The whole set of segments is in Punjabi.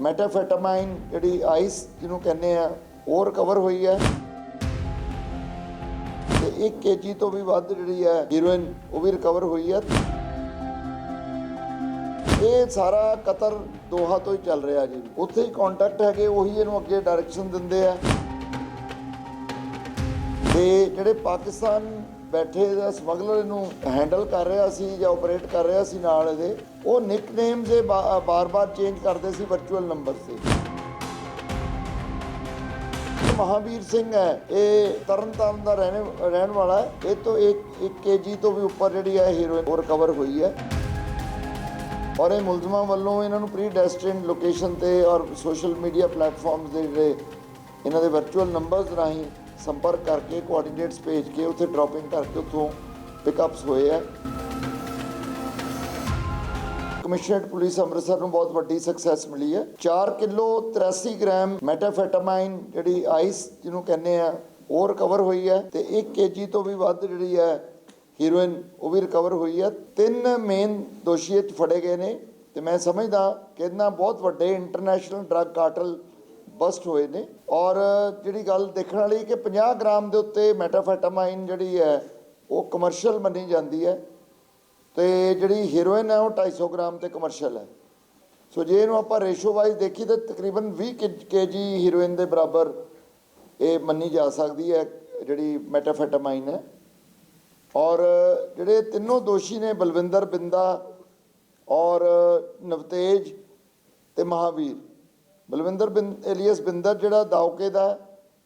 ਮੈਟਾਫੈਟਾਮਾਈਨ ਜਿਹੜੀ ਆਈਸ ਜਿਹਨੂੰ ਕਹਿੰਦੇ ਆ ਉਹ ਰਿਕਵਰ ਹੋਈ ਹੈ। ਤੇ 1 ਕੇਜੀ ਤੋਂ ਵੀ ਵੱਧ ਜਿਹੜੀ ਹੈ ਹੀਰੋਇਨ ਉਹ ਵੀ ਰਿਕਵਰ ਹੋਈ ਹੈ। ਇਹ ਸਾਰਾ ਕਤਰ ਦੋਹਾ ਤੋਂ ਹੀ ਚੱਲ ਰਿਹਾ ਜੀ। ਉੱਥੇ ਹੀ ਕੰਟੈਕਟ ਹੈਗੇ, ਉਹੀ ਇਹਨੂੰ ਅੱਗੇ ਡਾਇਰੈਕਸ਼ਨ ਦਿੰਦੇ ਆ। ਤੇ ਜਿਹੜੇ ਪਾਕਿਸਤਾਨ ਬੈਠੇ ਦਾ ਸਮਗਲਰ ਇਹਨੂੰ ਹੈਂਡਲ ਕਰ ਰਿਹਾ ਸੀ ਜਾਂ ਆਪਰੇਟ ਕਰ ਰਿਹਾ ਸੀ ਨਾਲ ਇਹਦੇ, ਉਹ ਨਿਕਨੇਮ ਦੇ ਬਾਰ-ਬਾਰ ਚੇਂਜ ਕਰਦੇ ਸੀ ਵਰਚੁਅਲ ਨੰਬਰ ਤੇ। ਮਹਾਵੀਰ ਸਿੰਘ ਹੈ, ਇਹ ਤਰਨਤਾਰਨ ਦਾ ਰਹਿਣ ਰਹਿਣ ਵਾਲਾ ਹੈ। ਇਹ ਤੋਂ 1 1 ਕੇਜੀ ਤੋਂ ਵੀ ਉੱਪਰ ਜਿਹੜੀ ਹੈ ਹੀਰੋਇਨ ਉਹ ਰਿਕਵਰ ਹੋਈ ਹੈ। ਔਰ ਇਹ ਮੁਲਜ਼ਮਾਂ ਵੱਲੋਂ ਇਹਨਾਂ ਨੂੰ ਪ੍ਰੀ ਡੈਸਟਿਨਡ ਲੋਕੇਸ਼ਨ ਤੇ ਔਰ ਸੋਸ਼ਲ ਮੀਡੀਆ ਪਲੇਟਫਾਰਮਸ ਦੇ ਜਿਹੜੇ ਇਹਨਾਂ ਦੇ ਵਰਚੁਅਲ ਨੰਬਰਸ ਰਾਹੀਂ ਸੰਪਰਕ ਕਰਕੇ ਕੋਆਰਡੀਨੇਟਸ ਭੇਜ ਕੇ, ਉੱਥੇ ਡ੍ਰੌਪਿੰਗ ਕਰਕੇ ਉੱਥੋਂ ਪਿਕਅਪਸ ਹੋਏ ਆ। ਕਮਿਸ਼ਨਰਡ ਪੁਲਿਸ ਅੰਮ੍ਰਿਤਸਰ ਨੂੰ ਬਹੁਤ ਵੱਡੀ ਸਕਸੈਸ ਮਿਲੀ ਹੈ। 4 ਕਿਲੋ 83 ਗ੍ਰਾਮ ਮੈਟਾਫੈਟਾਮਾਈਨ ਜਿਹੜੀ ਆਈਸ ਜਿਹਨੂੰ ਕਹਿੰਦੇ ਆ, ਉਹ ਰਿਕਵਰ ਹੋਈ ਹੈ ਤੇ 1 ਕੇਜੀ ਤੋਂ ਵੀ ਵੱਧ ਜਿਹੜੀ ਹੈ ਹੀਰੋਇਨ ਉਹ ਵੀ ਰਿਕਵਰ ਹੋਈ ਹੈ। ਤਿੰਨ ਮੇਨ ਦੋਸ਼ੀ ਇਹ ਫੜੇ ਗਏ ਨੇ ਤੇ ਮੈਂ ਸਮਝਦਾ ਕਿ ਇਹਨਾਂ ਬਹੁਤ ਵੱਡੇ ਇੰਟਰਨੈਸ਼ਨਲ ਡਰੱਗ ਕਾਰਟਲ ਬਸਟ ਹੋਏ ਨੇ। ਔਰ ਜਿਹੜੀ ਗੱਲ ਦੇਖਣ ਵਾਲੀ ਕਿ 50 ਗ੍ਰਾਮ ਦੇ ਉੱਤੇ ਮੈਟਾਫੈਟਾਮਾਈਨ ਜਿਹੜੀ ਹੈ, ਉਹ ਕਮਰਸ਼ੀਅਲ ਮੰਨੀ ਜਾਂਦੀ ਹੈ। ਤੇ ਜਿਹੜੀ ਹੀਰੋਇਨ ਹੈ, ਉਹ 250 ਗ੍ਰਾਮ ਤੇ ਕਮਰਸ਼ੀਅਲ ਹੈ। ਸੋ ਜੇ ਇਹਨੂੰ ਆਪਾਂ ਰੇਸ਼ੋ ਵਾਈਜ਼ ਦੇਖੀ ਤਾਂ ਤਕਰੀਬਨ 20 ਕੇਜੀ ਹੀਰੋਇਨ ਦੇ ਬਰਾਬਰ ਇਹ ਮੰਨੀ ਜਾ ਸਕਦੀ ਹੈ, ਜਿਹੜੀ ਮੈਟਾਫੈਟਾਮਾਈਨ ਹੈ। ਔਰ ਜਿਹੜੇ ਤਿੰਨੋਂ ਦੋਸ਼ੀ ਨੇ, ਬਲਵਿੰਦਰ ਬਿੰਦਾ ਔਰ ਨਵਤੇਜ ਤੇ ਮਹਾਵੀਰ। ਬਲਵਿੰਦਰ ਬਿੰ ਏਲੀਅਸ ਬਿੰਦਰ ਜਿਹੜਾ ਦਾਉਕੇ ਦਾ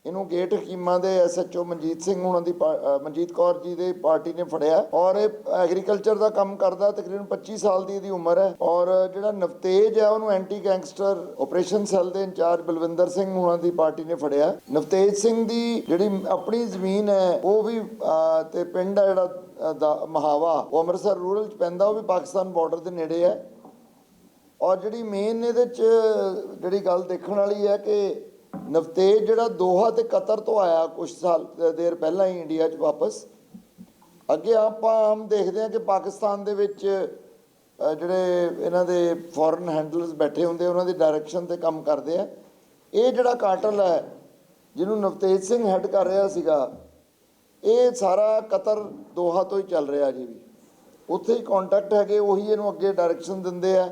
ਇਹਨੂੰ ਗੇਟ ਹਕੀਮਾਂ ਦੇ ਐਸਐਚਓ ਮਨਜੀਤ ਸਿੰਘ ਉਹਨਾਂ ਦੀ ਪਾ- ਮਨਜੀਤ ਕੌਰ ਜੀ ਦੇ ਪਾਰਟੀ ਨੇ ਫੜਿਆ ਔਰ ਇਹ ਐਗਰੀਕਲਚਰ ਦਾ ਕੰਮ ਕਰਦਾ ਤਕਰੀਬਨ 25 ਸਾਲ ਦੀ ਇਹਦੀ ਉਮਰ ਹੈ ਔਰ ਜਿਹੜਾ ਨਵਤੇਜ ਹੈ ਉਹਨੂੰ ਐਂਟੀ ਗੈਂਗਸਟਰ ਆਪਰੇਸ਼ਨ ਸੈੱਲ ਦੇ ਇੰਚਾਰਜ ਬਲਵਿੰਦਰ ਸਿੰਘ ਹੁਣਾਂ ਦੀ ਪਾਰਟੀ ਨੇ ਫੜਿਆ ਨਵਤੇਜ ਸਿੰਘ ਦੀ ਜਿਹੜੀ ਆਪਣੀ ਜ਼ਮੀਨ ਹੈ ਉਹ ਵੀ ਅ, ਤੇ ਪਿੰਡ ਹੈ ਜਿਹੜਾ ਮਹਾਵਾ ਉਹ ਅੰਮ੍ਰਿਤਸਰ ਰੂਰਲ ਚ ਪੈਂਦਾ ਉਹ ਵੀ ਪਾਕਿਸਤਾਨ ਬਾਰਡਰ ਦੇ ਨੇੜੇ ਹੈ। ਔਰ ਜਿਹੜੀ ਮੇਨ ਇਹਦੇ ਚ ਜਿਹੜੀ ਗੱਲ ਦੇਖਣ ਵਾਲੀ ਹੈ ਕਿ ਨਵਤੇਜ ਜਿਹੜਾ ਦੋਹਾ ਤੇ ਕਤਰ ਤੋਂ ਆਇਆ ਕੁਝ ਸਾਲ ਦੇਰ ਪਹਿਲਾਂ ਹੀ ਇੰਡੀਆ 'ਚ ਵਾਪਸ, ਅੱਗੇ ਆਪਾਂ ਆਮ ਦੇਖਦੇ ਹਾਂ ਕਿ ਪਾਕਿਸਤਾਨ ਦੇ ਵਿੱਚ ਜਿਹੜੇ ਇਹਨਾਂ ਦੇ ਫੋਰਨ ਹੈਂਡਲਰਸ ਬੈਠੇ ਹੁੰਦੇ ਉਹਨਾਂ ਦੀ ਡਾਇਰੈਕਸ਼ਨ ਤੇ ਕੰਮ ਕਰਦੇ ਆ। ਇਹ ਜਿਹੜਾ ਕਾਟਲ ਹੈ, ਜਿਹਨੂੰ ਨਵਤੇਜ ਸਿੰਘ ਹੈਡ ਕਰ ਰਿਹਾ ਸੀਗਾ, ਇਹ ਸਾਰਾ ਕਤਰ ਦੋਹਾ ਤੋਂ ਹੀ ਚੱਲ ਰਿਹਾ ਜੀ ਵੀ। ਉੱਥੇ ਹੀ ਕੰਟੈਕਟ ਹੈਗੇ, ਉਹੀ ਇਹਨੂੰ ਅੱਗੇ ਡਾਇਰੈਕਸ਼ਨ ਦਿੰਦੇ ਆ।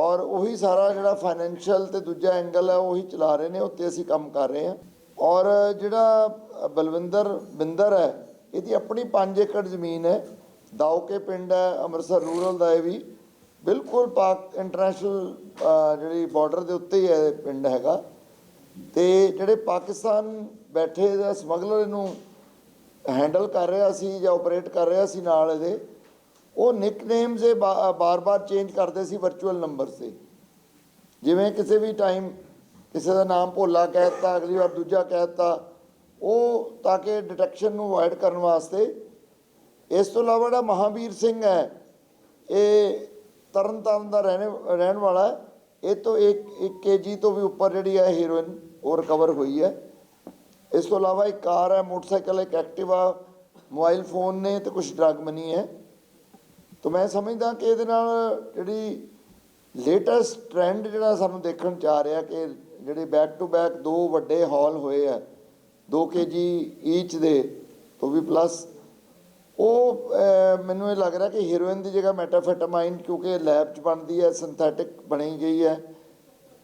ਔਰ ਉਹੀ ਸਾਰਾ ਜਿਹੜਾ ਫਾਈਨੈਂਸ਼ੀਅਲ ਤੇ ਦੂਜਾ ਐਂਗਲ ਹੈ, ਉਹੀ ਚਲਾ ਰਹੇ ਨੇ, ਉੱਤੇ ਅਸੀਂ ਕੰਮ ਕਰ ਰਹੇ ਹਾਂ। ਔਰ ਜਿਹੜਾ ਬਲਵਿੰਦਰ ਬਿੰਦਰ ਹੈ, ਇਹਦੀ ਆਪਣੀ 5 ਏਕੜ ਜ਼ਮੀਨ ਹੈ। ਦਾਉਕੇ ਪਿੰਡ ਹੈ, ਅੰਮ੍ਰਿਤਸਰ ਰੂਰਲ ਦਾ ਇਹ ਵੀ। ਬਿਲਕੁਲ ਪਾਕ ਇੰਟਰਨੈਸ਼ਨਲ ਜਿਹੜੀ ਬਾਰਡਰ ਦੇ ਉੱਤੇ ਹੀ ਹੈ ਪਿੰਡ ਹੈਗਾ। ਤੇ ਜਿਹੜੇ ਪਾਕਿਸਤਾਨ ਬੈਠੇ ਦਾ ਸਮਗਲਰ ਇਹਨੂੰ ਹੈਂਡਲ ਕਰ ਰਿਹਾ ਸੀ ਜਾਂ ਆਪਰੇਟ ਕਰ ਰਿਹਾ ਸੀ ਨਾਲ ਇਹਦੇ ਉਹ ਨਿਕਨੇਮਸ ਇਹ ਬਾਰ-ਬਾਰ ਚੇਂਜ ਕਰਦੇ ਸੀ ਵਰਚੁਅਲ ਨੰਬਰ ਤੇ। ਜਿਵੇਂ ਕਿਸੇ ਵੀ ਟਾਈਮ ਕਿਸੇ ਦਾ ਨਾਮ ਭੋਲਾ ਕਹਿ ਦਿੱਤਾ, ਅਗਲੀ ਵਾਰ ਦੂਜਾ ਕਹਿ ਦਿੱਤਾ, ਉਹ ਤਾਂ ਕਿ ਡਿਟੈਕਸ਼ਨ ਨੂੰ ਅਵੋਇਡ ਕਰਨ ਵਾਸਤੇ, ਇਸ ਤੋਂ ਇਲਾਵਾ ਜਿਹੜਾ ਮਹਾਵੀਰ ਸਿੰਘ ਹੈ, ਇਹ ਤਰਨਤਾਰਨ ਦਾ ਰਹਿਣ ਰਹਿਣ ਵਾਲਾ ਇਹ ਤੋਂ 1 1 ਕੇਜੀ ਤੋਂ ਵੀ ਉੱਪਰ ਜਿਹੜੀ ਹੈ ਹੀਰੋਇਨ ਉਹ ਰਿਕਵਰ ਹੋਈ ਹੈ। ਇਸ ਤੋਂ ਇਲਾਵਾ ਇੱਕ ਕਾਰ ਹੈ, ਮੋਟਰਸਾਈਕਲ, ਇੱਕ ਐਕਟਿਵਾ ਮੋਬਾਈਲ ਫੋਨ ਨੇ ਤੇ ਕੁਝ ਡਰੱਗ ਮਨੀ ਹੈ। ਤਾਂ ਮੈਂ ਸਮਝਦਾ ਕਿ ਇਹਦੇ ਨਾਲ ਜਿਹੜੀ ਲੇਟੈਸਟ ਟ੍ਰੈਂਡ ਜਿਹੜਾ ਸਾਨੂੰ ਦੇਖਣ ਚ ਆ ਰਿਹਾ ਕਿ ਜਿਹੜੇ ਬੈਕ ਟੂ ਬੈਕ ਦੋ ਵੱਡੇ ਹਾਲ ਹੋਏ ਆ 2 ਕੇਜੀ ਈਚ ਦੇ ਤੋਂ ਵੀ ਪਲੱਸ ਉਹ ਮੈਨੂੰ ਇਹ ਲੱਗ ਰਿਹਾ ਕਿ ਹੀਰੋਇਨ ਦੀ ਜਗ੍ਹਾ ਮੈਟਾਫੈਟਾਮਾਈਨ ਕਿਉਂਕਿ ਲੈਬ ਚ ਬਣਦੀ ਹੈ ਸਿੰਥੈਟਿਕ ਬਣੀ ਗਈ ਹੈ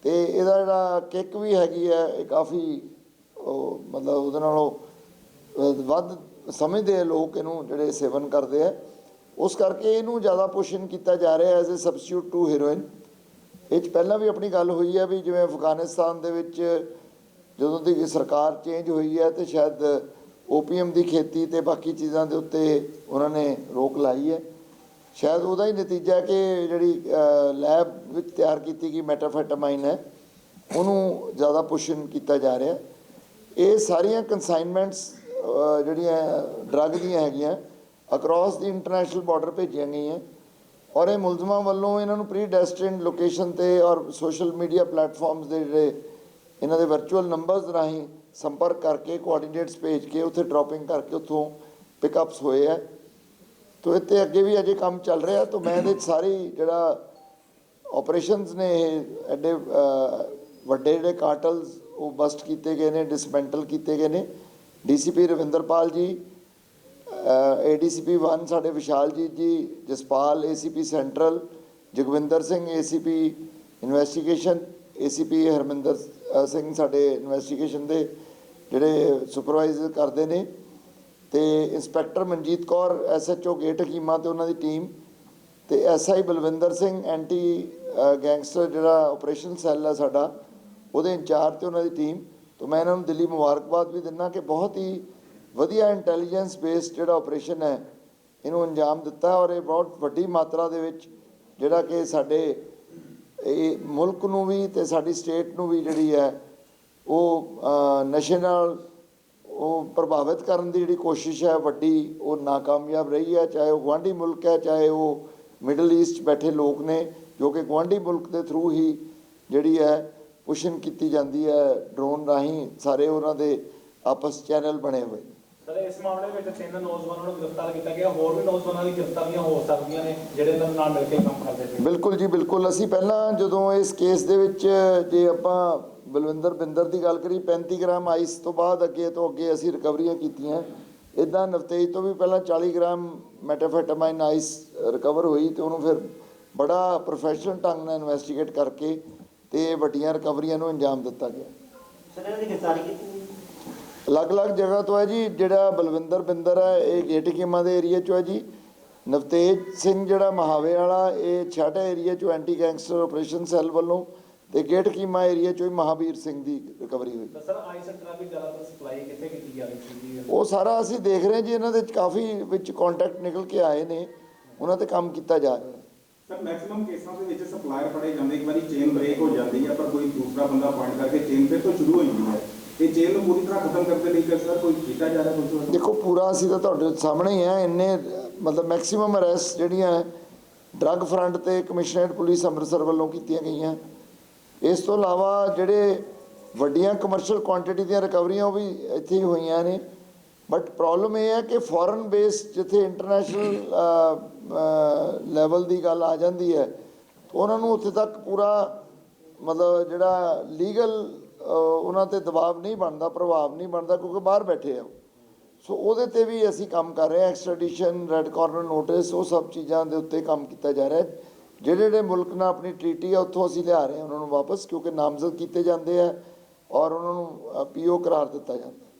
ਤੇ ਇਹਦਾ ਜਿਹੜਾ ਕਿੱਕ ਵੀ ਹੈਗੀ ਹੈ, ਇਹ ਕਾਫੀ ਉਹ ਮਤਲਬ ਉਹਦੇ ਨਾਲੋਂ ਵੱਧ ਸਮਝਦੇ ਆ ਲੋਕ ਇਹਨੂੰ ਜਿਹੜੇ ਸੇਵਨ ਕਰਦੇ ਆ। ਉਸ ਕਰਕੇ ਇਹਨੂੰ ਜ਼ਿਆਦਾ ਪੁਸ਼ਨ ਕੀਤਾ ਜਾ ਰਿਹਾ as a substitute to heroin ਇਹ 'ਚ ਪਹਿਲਾਂ ਵੀ ਆਪਣੀ ਗੱਲ ਹੋਈ ਹੈ ਵੀ ਜਿਵੇਂ ਅਫਗਾਨਿਸਤਾਨ ਦੇ ਵਿੱਚ ਜਦੋਂ ਦੀ ਸਰਕਾਰ ਚੇਂਜ ਹੋਈ ਹੈ ਤੇ ਸ਼ਾਇਦ ਓਪੀਐਮ ਦੀ ਖੇਤੀ ਤੇ ਬਾਕੀ ਚੀਜ਼ਾਂ ਦੇ ਉੱਤੇ ਉਹਨਾਂ ਨੇ ਰੋਕ ਲਾਈ ਹੈ ਸ਼ਾਇਦ ਉਹਦਾ ਹੀ ਨਤੀਜਾ ਕਿ ਜਿਹੜੀ ਲੈਬ ਵਿੱਚ ਤਿਆਰ ਕੀਤੀ ਗਈ ਮੈਟਾਫੈਟਾਮਾਈਨ ਹੈ, ਉਹਨੂੰ ਜ਼ਿਆਦਾ ਪੁਸ਼ਨ ਕੀਤਾ ਜਾ ਰਿਹਾ। ਇਹ ਸਾਰੀਆਂ ਕਨਸਾਈਨਮੈਂਟਸ ਜਿਹੜੀਆਂ ਡਰੱਗ ਦੀਆਂ ਹੈਗੀਆਂ ਅਕ੍ਰੋਸ ਦੀ ਇੰਟਰਨੈਸ਼ਨਲ ਬਾਰਡਰ ਭੇਜੀਆਂ ਗਈਆਂ। ਔਰ ਇਹ ਮੁਲਜ਼ਮਾਂ ਵੱਲੋਂ ਇਹਨਾਂ ਨੂੰ ਪ੍ਰੀ ਡੈਸਟਿਨਡ ਲੋਕੇਸ਼ਨ ਤੇ ਔਰ ਸੋਸ਼ਲ ਮੀਡੀਆ ਪਲੇਟਫਾਰਮਸ ਦੇ ਜਿਹੜੇ ਇਹਨਾਂ ਦੇ ਵਰਚੁਅਲ ਨੰਬਰਸ ਰਾਹੀਂ ਸੰਪਰਕ ਕਰਕੇ ਕੋਆਰਡੀਨੇਟਸ ਭੇਜ ਕੇ, ਉੱਥੇ ਡ੍ਰੌਪਿੰਗ ਕਰਕੇ ਉੱਥੋਂ ਪਿਕਅਪਸ ਹੋਏ ਆ। ਤੋ ਇੱਥੇ ਅੱਗੇ ਵੀ ਅਜੇ ਕੰਮ ਚੱਲ ਰਿਹਾ। ਤਾਂ ਮੈਂ ਇਹਦੇ 'ਚ ਸਾਰੀ ਜਿਹੜਾ ਆਪਰੇਸ਼ਨਸ ਨੇ ਇਹ ਐਡੇ ਵੱਡੇ ਜਿਹੜੇ ਕਾਰਟਲਸ ਉਹ ਬਸਟ ਕੀਤੇ ਗਏ ਨੇ ਡਿਸਮੈਂਟਲ ਕੀਤੇ ਗਏ ਨੇ। ਡੀਸੀਪੀ ਰਵਿੰਦਰਪਾਲ ਜੀ ਏਡੀਸੀਪੀ 1 ਸਾਡੇ Vishaljit ji Jaspal ACP central Jagwinder Singh ACP investigation ACP Harminder Singh ਸਾਡੇ ਇਨਵੈਸਟੀਗੇਸ਼ਨ ਦੇ ਜਿਹੜੇ ਸੁਪਰਵਾਈਜ਼ਰ ਕਰਦੇ ਨੇ ਤੇ inspector Manjit Kaur SHO gate Hakima ਤੇ ਉਹਨਾਂ ਦੀ ਟੀਮ ਤੇ SI Balwinder Singh anti gangster ਜਿਹੜਾ ਆਪਰੇਸ਼ਨ ਸੈੱਲ ਹੈ ਸਾਡਾ, ਉਹਦੇ ਇੰਚਾਰਜ ਤੇ ਉਹਨਾਂ ਦੀ ਟੀਮ ਤੋਂ ਮੈਂ ਇਹਨਾਂ ਨੂੰ ਦਿੱਲੀ ਮੁਬਾਰਕਬਾਦ ਵੀ ਦਿੰਦਾ ਕਿ ਬਹੁਤ ਹੀ ਵਧੀਆ ਇੰਟੈਲੀਜੈਂਸ ਬੇਸਡ ਜਿਹੜਾ ਆਪਰੇਸ਼ਨ ਹੈ, ਇਹਨੂੰ ਅੰਜਾਮ ਦਿੱਤਾ ਔਰ ਇਹ ਬਹੁਤ ਵੱਡੀ ਮਾਤਰਾ ਦੇ ਵਿੱਚ ਜਿਹੜਾ ਕਿ ਸਾਡੇ ਇਹ ਮੁਲਕ ਨੂੰ ਵੀ ਤੇ ਸਾਡੀ ਸਟੇਟ ਨੂੰ ਵੀ ਜਿਹੜੀ ਹੈ, ਉਹ ਨਸ਼ੇ ਨਾਲ ਉਹ ਪ੍ਰਭਾਵਿਤ ਕਰਨ ਦੀ ਜਿਹੜੀ ਕੋਸ਼ਿਸ਼ ਹੈ, ਵੱਡੀ ਉਹ ਨਾਕਾਮਯਾਬ ਰਹੀ ਹੈ, ਚਾਹੇ ਉਹ ਗੁਆਂਢੀ ਮੁਲਕ ਹੈ, ਚਾਹੇ ਉਹ ਮਿਡਲ ਈਸਟ ਬੈਠੇ ਲੋਕ ਨੇ, ਜੋ ਕਿ ਗੁਆਂਢੀ ਮੁਲਕ ਦੇ ਥਰੂ ਹੀ ਜਿਹੜੀ ਹੈ, ਪੁਸ਼ਨ ਕੀਤੀ ਜਾਂਦੀ ਹੈ ਡਰੋਨ ਰਾਹੀਂ, ਸਾਰੇ ਉਹਨਾਂ ਦੇ ਆਪਸ ਚੈਨਲ ਬਣੇ ਹੋਏ ਸਰ ਇਸ ਮਾਮਲੇ ਵਿੱਚ ਤਿੰਨ ਨੌਜਵਾਨਾਂ ਨੂੰ ਗ੍ਰਿਫਤਾਰ ਕੀਤਾ ਗਿਆ। ਹੋਰ ਵੀ ਨੌਜਵਾਨਾਂ ਦੀ ਗ੍ਰਿਫਤਾਰੀਆਂ ਹੋ ਸਕਦੀਆਂ ਨੇ ਜਿਹੜੇ ਇਹਨਾਂ ਨਾਲ ਮਿਲ ਕੇ ਕੰਮ ਕਰਦੇ ਸੀ। ਬਿਲਕੁਲ ਜੀ ਬਿਲਕੁਲ। ਅਸੀਂ ਪਹਿਲਾਂ ਜਦੋਂ ਇਸ ਕੇਸ ਦੇ ਵਿੱਚ ਜੇ ਆਪਾਂ ਬਲਵਿੰਦਰ ਬਿੰਦਰ ਦੀ ਗੱਲ ਕਰੀ 35 ਗ੍ਰਾਮ ਆਈਸ ਤੋਂ ਬਾਅਦ ਅੱਗੇ ਤੋਂ ਅੱਗੇ ਅਸੀਂ ਰਿਕਵਰੀਆਂ ਕੀਤੀਆਂ। ਇਦਾਂ ਨਵਤੇਜ ਤੋਂ ਵੀ ਪਹਿਲਾਂ 40 ਗ੍ਰਾਮ ਮੈਟਾਫੈਟਾਮਾਈਨ ਆਈਸ ਰਿਕਵਰ ਹੋਈ ਤੇ ਉਹਨੂੰ ਫਿਰ ਬੜਾ ਪ੍ਰੋਫੈਸ਼ਨਲ ਢੰਗ ਨਾਲ ਇਨਵੈਸਟੀਗੇਟ ਕਰਕੇ ਤੇ ਵੱਡੀਆਂ ਰਿਕਵਰੀਆਂ ਨੂੰ ਅੰਜਾਮ ਦਿੱਤਾ ਗਿਆ। ਸਰ ਇਹਨਾਂ ਦੀ ਗ੍ਰਿਫਤਾਰੀ ਕੀਤੀ ਅਲੱਗ-ਅਲੱਗ ਜਗ੍ਹਾ ਤੋਂ ਹੈ ਜੀ ਜਿਹੜਾ ਬਲਵਿੰਦਰ ਬਿੰਦਰ ਹੈ ਇਹ ਗੇਟਕੀਮਾ ਦੇ ਏਰੀਆ ਚੋਂ ਹੈ ਜੀ। ਨਵਤੇਜ ਸਿੰਘ ਜਿਹੜਾ ਮਹਾਵੇ ਵਾਲਾ ਇਹ ਛਾਟਾ ਏਰੀਆ ਚੋਂ ਐਂਟੀ ਗੈਂਗਸਟਰ ਆਪਰੇਸ਼ਨ ਸੈੱਲ ਵੱਲੋਂ ਤੇ ਗੇਟਕੀਮਾ ਏਰੀਆ ਚੋਂ ਹੀ ਮਹਾਵੀਰ ਸਿੰਘ ਦੀ ਰਿਕਵਰੀ ਹੋਈ। ਤਾਂ ਸਰ ਆਈ ਸੈਕਟਰ ਦੀ ਜ਼ਿਆਦਾਤਰ ਸਪਲਾਈ ਕਿੱਥੇ ਕੀਤੀ ਜਾ ਰਹੀ ਸੀ ਜੀ ਉਹ ਸਾਰਾ ਅਸੀਂ ਦੇਖ ਰਹੇ ਜੀ ਇਹਨਾਂ ਦੇ ਕਾਫੀ ਵਿੱਚ ਕੰਟੈਕਟ ਨਿਕਲ ਕੇ ਆਏ ਨੇ ਉਹਨਾਂ ਤੇ ਕੰਮ ਕੀਤਾ ਜਾ ਰਿਹਾ। ਸਰ ਮੈਕਸਿਮਮ ਕੇਸਾਂ ਦੇ ਵਿੱਚ ਸਪਲਾਇਰ ਫੜੇ ਜਾਂਦੇ ਇੱਕ ਵਾਰੀ ਚੇਨ ਬ੍ਰੇਕ ਹੋ ਜਾਂਦੀ ਹੈ ਪਰ ਕੋਈ ਦੂਸਰਾ ਬੰਦਾ ਪੁਆਇੰਟ ਕਰਕੇ ਚੇਨ ਫਿਰ ਤੋਂ ਸ਼ੁਰੂ ਹੋ ਜਾਂਦੀ ਹੈ। ਇਹ ਚੇਨ ਨੂੰ ਪੂਰੀ ਤਰ੍ਹਾਂ ਖਤਮ ਕਰਨ ਦੇ ਲਈ ਸਰ ਕੋਈ ਕੀਤਾ ਜਾ ਰਿਹਾ ਕੁਝ ਦੇਖੋ, ਪੂਰਾ ਅਸੀਂ ਤਾਂ ਤੁਹਾਡੇ ਸਾਹਮਣੇ ਹੀ ਆ ਇੰਨੇ, ਮਤਲਬ ਮੈਕਸਿਮਮ ਅਰੈਸਟ ਜਿਹੜੀਆਂ ਡਰੱਗ ਫਰੰਟ ਤੇ ਕਮਿਸ਼ਨਰੇਟ ਪੁਲਿਸ ਅੰਮ੍ਰਿਤਸਰ ਵੱਲੋਂ ਕੀਤੀਆਂ ਗਈਆਂ। ਇਸ ਤੋਂ ਇਲਾਵਾ ਜਿਹੜੇ ਵੱਡੀਆਂ ਕਮਰਸ਼ੀਅਲ ਕੁਆਂਟੀਟੀ ਦੀਆਂ ਰਿਕਵਰੀਆਂ ਉਹ ਵੀ ਇੱਥੇ ਹੀ ਹੋਈਆਂ ਨੇ। ਬਟ ਪ੍ਰੋਬਲਮ ਇਹ ਹੈ ਕਿ ਫੋਰਨ ਬੇਸ ਜਿੱਥੇ ਇੰਟਰਨੈਸ਼ਨਲ ਲੈਵਲ ਦੀ ਗੱਲ ਆ ਜਾਂਦੀ ਹੈ, ਉਹਨਾਂ ਨੂੰ ਉੱਥੇ ਤੱਕ ਪੂਰਾ, ਮਤਲਬ ਜਿਹੜਾ ਲੀਗਲ ਉਹਨਾਂ ਤੇ ਦਬਾਅ ਨਹੀਂ ਬਣਦਾ, ਪ੍ਰਭਾਵ ਨਹੀਂ ਬਣਦਾ ਕਿਉਂਕਿ ਬਾਹਰ ਬੈਠੇ ਆ ਉਹ। ਸੋ ਉਹਦੇ ਤੇ ਵੀ ਅਸੀਂ ਕੰਮ ਕਰ ਰਹੇ ਹਾਂ ਐਕਸਟ੍ਰੈਡੀਸ਼ਨ ਰੈੱਡ ਕਾਰਨਰ ਨੋਟਿਸ ਉਹ ਸਭ ਚੀਜ਼ਾਂ ਦੇ ਉੱਤੇ ਕੰਮ ਕੀਤਾ ਜਾ ਰਿਹਾ ਹੈ ਜਿਹੜੇ ਜਿਹੜੇ ਮੁਲਕ ਨਾਲ ਆਪਣੀ ਟ੍ਰੀਟੀ ਆ, ਉੱਥੋਂ ਅਸੀਂ ਲਿਆ ਰਹੇ ਹਾਂ ਉਹਨਾਂ ਨੂੰ ਵਾਪਸ ਕਿਉਂਕਿ ਨਾਮਜ਼ਦ ਕੀਤੇ ਜਾਂਦੇ ਆ ਔਰ ਉਹਨਾਂ ਨੂੰ ਪੀਓ ਕਰਾਰ ਦਿੱਤਾ ਜਾਂਦਾ